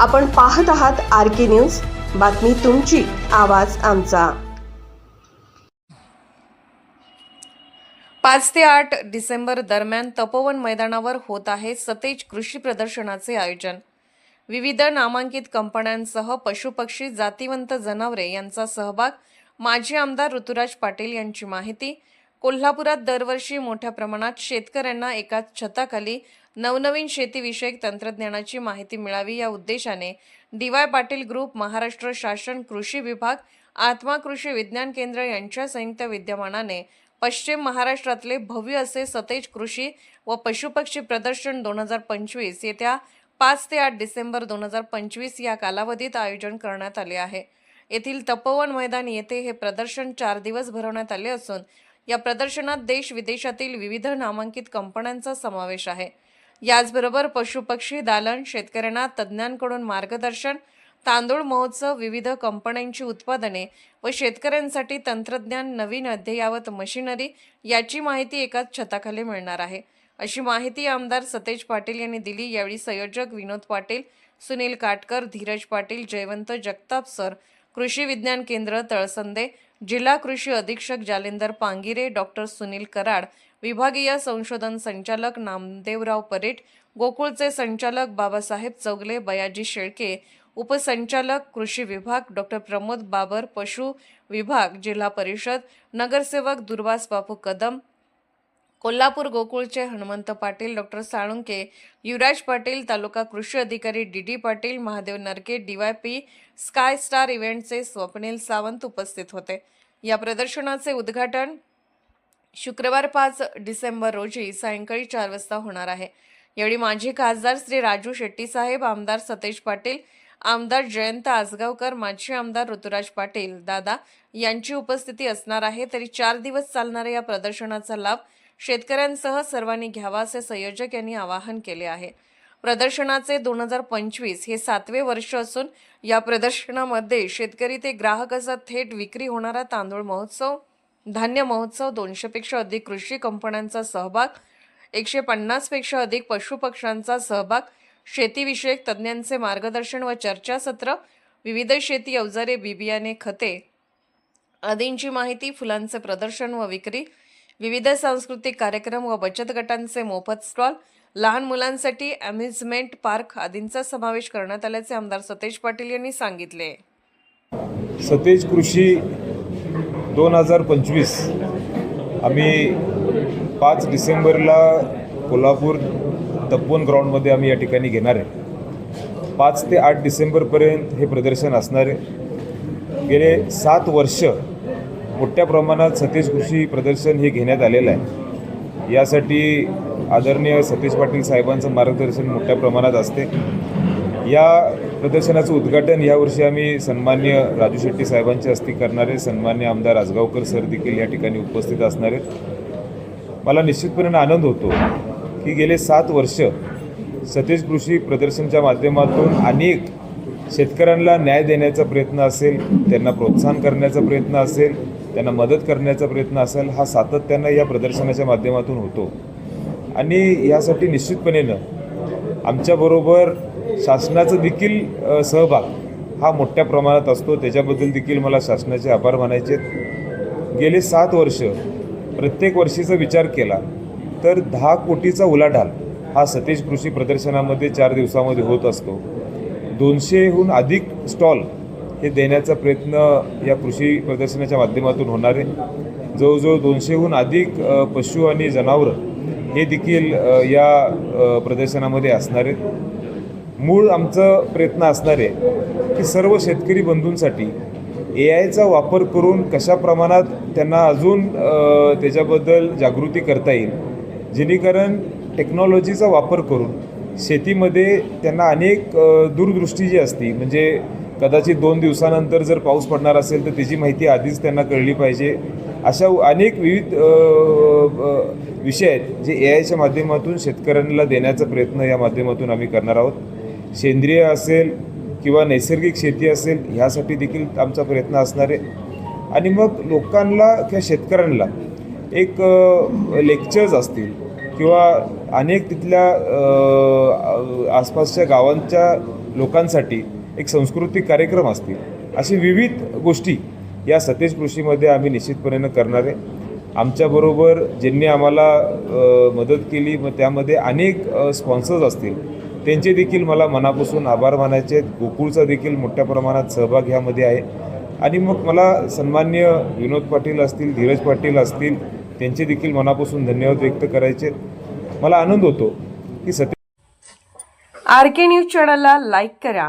आपण पाहत आहात आर के न्यूज. बातमी तुमची आवाज आमचा. पाच ते आठ डिसेंबर दरम्यान तपोवन मैदानावर होत आहे सतेज कृषी प्रदर्शनाचे आयोजन. विविध नामांकित कंपन्यांसह पशुपक्षी जातिवंत जनावरे यांचा सहभाग माजी आमदार ऋतुराज पाटील यांची माहिती. कोल्हापुरात दरवर्षी मोठ्या प्रमाणात शेतकऱ्यांना एकाच छताखाली नवनवीन शेतीविषयक तंत्रज्ञानाची माहिती मिळावी या उद्देशाने D Y Patil group Maharashtra शासन कृषी विभाग आत्मा कृषी विज्ञान केंद्र यांच्या संयुक्त विद्यमानाने पश्चिम महाराष्ट्रातले भव्य असे सतेज कृषी व पशुपक्षी प्रदर्शन दोन हजार पंचवीस येत्या पाच ते आठ डिसेंबर दोन हजार पंचवीस या कालावधीत आयोजन करण्यात आले आहे. येथील तपोवन मैदान येथे हे प्रदर्शन चार दिवस भरवण्यात आले असून या प्रदर्शनात देश विदेशातील विविध नामांकित कंपन्यांचा समावेश आहे. याचबरोबर पशुपक्षी दालन शेतकऱ्यांना तज्ज्ञांकडून मार्गदर्शन तांदूळ महोत्सव विविध कंपन्यांची उत्पादने व शेतकऱ्यांसाठी तंत्रज्ञान नवीन अद्ययावत मशिनरी याची माहिती एकाच छताखाली मिळणार आहे. अशी माहिती आमदार सतेज पाटील यांनी दिली. यावेळी संयोजक विनोद पाटील सुनील काटकर धीरज पाटील जयवंत जगताप सर कृषी विज्ञान केंद्र तळसंदे जिल्हा कृषी अधीक्षक जालिंदर पांगिरे डॉक्टर सुनील कराड विभागीय संशोधन संचालक नामदेवराव परेट गोकुळचे संचालक बाबासाहेब चौगले बयाजी शेळके उपसंचालक कृषी विभाग डॉक्टर प्रमोद बाबर पशु विभाग जिल्हा परिषद नगरसेवक दुर्वास बापू कदम कोल्हापूर गोकुळचे हनुमंत पाटील डॉक्टर साळुंके युवराज पाटील तालुका कृषी अधिकारी D D Patil Mahadev Narke DYP sky star इव्हेंटचे Swapnil Sawant उपस्थित होते. या प्रदर्शनाचे उद्घाटन शुक्रवार पाच डिसेंबर रोजी सायंकाळी चार वाजता होणार आहे. यावेळी माजी खासदार श्री राजू शेट्टी साहेब आमदार सतेज पाटील आमदार जयंत आसगावकर माजी आमदार ऋतुराज पाटील दादा यांची उपस्थिती असणार आहे. तरी चार दिवस चालणाऱ्या या प्रदर्शनाचा लाभ शेतकऱ्यांसह सर्वांनी घ्यावा असे संयोजक यांनी आवाहन केले आहे. प्रदर्शनाचे दोन हजार पंचवीस हे सातवे वर्ष असून या प्रदर्शनामध्ये शेतकरी ते ग्राहक असा थेट विक्री होणारा तांदूळ महोत्सव धान्य महोत्सव दोनशेपेक्षा अधिक कृषी कंपन्यांचा सहभाग एकशे पन्नासपेक्षा अधिक पशुपक्ष्यांचा सहभाग शेतीविषयक तज्ज्ञांचे मार्गदर्शन व चर्चासत्र विविध शेती अवजारे बिबियाणे खते आदींची माहिती फुलांचे प्रदर्शन व विक्री विविध सांस्कृतिक कार्यक्रम व बचत गटांचे मोफत स्टॉल लहान मुलांसाठी अम्युजमेंट पार्क आदींचा समावेश करण्यात आल्याचे आमदार सतेज पाटील यांनी सांगितले. सतेज कृषी दोन हजार पंचवीस. आम्ही पाच डिसेंबरला कोल्हापूर तपोवन ग्राउंडमध्ये आम्ही या ठिकाणी घेणार आहे. पाच ते आठ डिसेंबरपर्यंत हे प्रदर्शन असणार आहे. गेले सात वर्ष मोठ्या प्रमाणात सतीश कृषी प्रदर्शन हे घेण्यात आलेलं आहे. यासाठी आदरणीय सतीश पाटील साहेबांचं मार्गदर्शन मोठ्या प्रमाणात असते. या प्रदर्शनाचं उद्घाटन यावर्षी आम्ही सन्मान्य राजू शेट्टी साहेबांच्या हस्ते करणारे सन्मान्य आमदार आजगावकर सर देखील या ठिकाणी उपस्थित असणार आहेत. मला निश्चितपणे आनंद होतो की गेले सात वर्ष सतीश कृषी प्रदर्शनच्या माध्यमातून अनेक शेतकऱ्यांना न्याय देण्याचा प्रयत्न असेल त्यांना प्रोत्साहन करण्याचा प्रयत्न असेल त्यांना मदत करण्याचा प्रयत्न असेल हा सातत्यानं या प्रदर्शनाच्या माध्यमातून होतो. आणि यासाठी निश्चितपणेनं आमच्याबरोबर शासनाचं देखील सहभाग हा मोठ्या प्रमाणात असतो. त्याच्याबद्दल देखील मला शासनाचे आभार मानायचे गेले सात वर्ष प्रत्येक वर्षीचा विचार केला तर दहा कोटीचा उलाढाल हा सतेज कृषी प्रदर्शनामध्ये चार दिवसामध्ये होत असतो. दोनशेहून अधिक स्टॉल हे देण्याचा प्रयत्न या कृषी प्रदर्शनाच्या माध्यमातून होणार आहे. जवळजवळ दोनशेहून अधिक पशु आणि जनावरं हे देखील या प्रदर्शनामध्ये असणार आहेत. मूळ आमचं प्रयत्न असणार आहे की सर्व शेतकरी बंधूंसाठी ए आयचा वापर करून कशा प्रमाणात त्यांना अजून त्याच्याबद्दल जागृती करता येईल जेणेकरून टेक्नॉलॉजीचा वापर करून शेतीमध्ये त्यांना अनेक दूरदृष्टी जी असती म्हणजे कदाचित दोन दिवसानंतर जर पाऊस पडणार असेल तर त्याची माहिती आधीच त्यांना कळली पाहिजे. अशा अनेक विविध विषय आहेत जे ए आयच्या माध्यमातून शेतकऱ्यांना देण्याचा प्रयत्न या माध्यमातून आम्ही करणार आहोत. सेंद्रिय असेल किंवा नैसर्गिक शेती असेल ह्यासाठी देखील आमचा प्रयत्न असणार आहे. आणि मग लोकांना किंवा शेतकऱ्यांना एक लेक्चर्स असतील किंवा अनेक तिथल्या आसपासच्या गावांच्या लोकांसाठी एक सांस्कृतिक कार्यक्रम असतील अशी विविध गोष्टी या सतेज कृषीमध्ये आम्ही निश्चितपणे करणार आहे. आमच्याबरोबर ज्यांनी आम्हाला मदत केली मग त्यामध्ये अनेक स्पॉन्सर्स असतील त्यांचे देखील मला मनापासून आभार मानायचे आहेत. गोकुळचा देखील मोठ्या प्रमाणात सहभाग ह्यामध्ये आहे. आणि मग मला सन्मान्य विनोद पाटील असतील धीरज पाटील असतील त्यांचे देखील मनापासून धन्यवाद व्यक्त करायचे आहेत. मला आनंद होतो की सत्य आर के न्यूज चॅनलला लाईक करा.